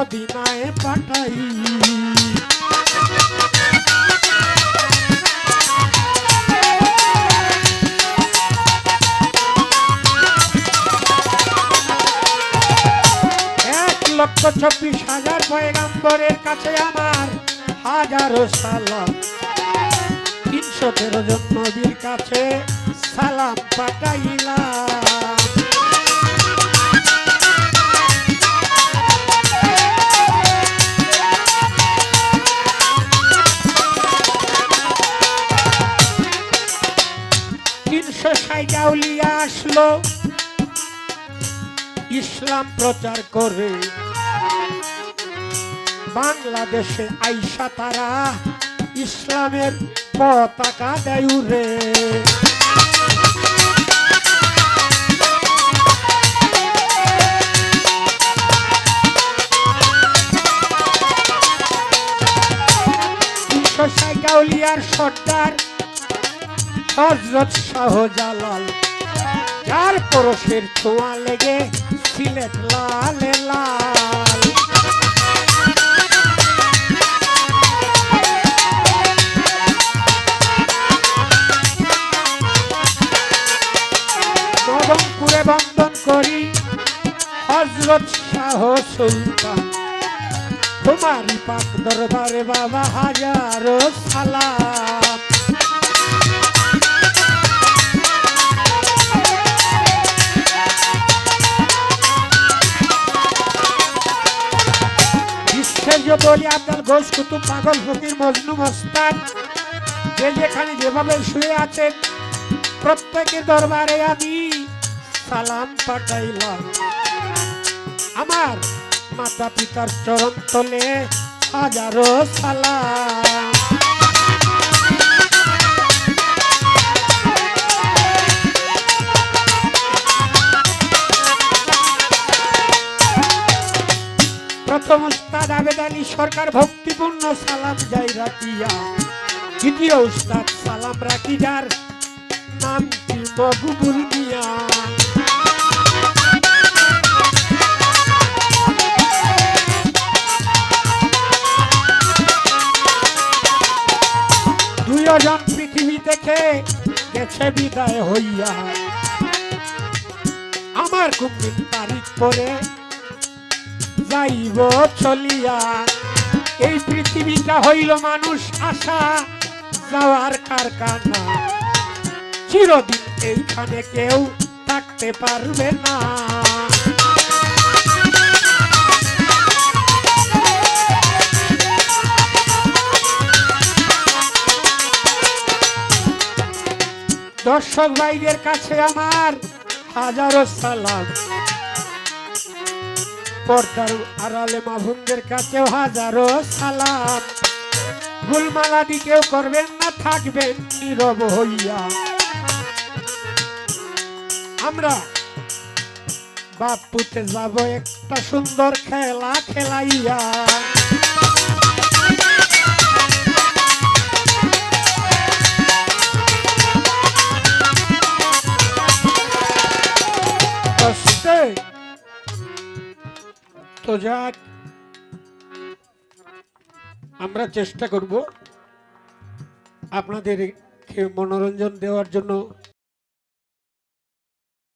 মদিনায় পাঠাই। লক্ষ চব্বিশ হাজার পয়গাম্বরের কাছে আমার হাজারো সালাম। তিনশো তেরো জন নবীর কাছে সালাম পাঠাইলাম। তিনশো সাইডাউলিয়া আসলো। ইসলাম প্রচার করে। বাংলাদেশে আইসা তারা ইসলামের পতাকা দেয় তিনশো সাইকাউলিয়ার সর্দার হজরত শাহ জালাল যার পরশের ছোঁয়া লেগে সিলেট লাল লাল। নবমপুরে বন্দন করি, হজরত শাহ সুলতান। তোমারই পাক দরবারে বাবা হাজারো সালাম। বিশ্বের যে বলি আপনার ঘোষ কুতুব পাগল ফকির মজনু মস্তান। যে যেখানে যেভাবে শুয়ে আছেন প্রত্যেকের দরবারে আমি সালাম পাঠাইলাম। আমার মাতা পিতার চরণ তলে হাজারো সালাম। উস্তাদ আবেদ সরকার ভক্তিপূর্ণ সালাম যাই রাখিয়া দ্বিতীয় উস্তাদ সালাম রাখি যার নাম কি মকবুল মিয়া দুইজন পৃথিবী থেকে গেছে বিদায় হইয়া। আমার কুমিন তারিখ পরে যাইব চলিয়া। এই পৃথিবীটা হইল মানুষ আশা, যাওয়ার কারখানা। চিরদিন এইখানে কেউ থাকতে পারবে না। দর্শক ভাইদের কাছে আমার হাজারো সালাম। পর্দার আড়ালে মাভুনদের কাছেও হাজারো সালাম। গুলমালাদি কেউ করবেন না, থাকবেন নীরব হইয়া। আমরা বাপুতে যাব একটা সুন্দর খেলা খেলাইয়া। তো যাক আমরা চেষ্টা করব আপনাদের মনোরঞ্জন দেওয়ার জন্য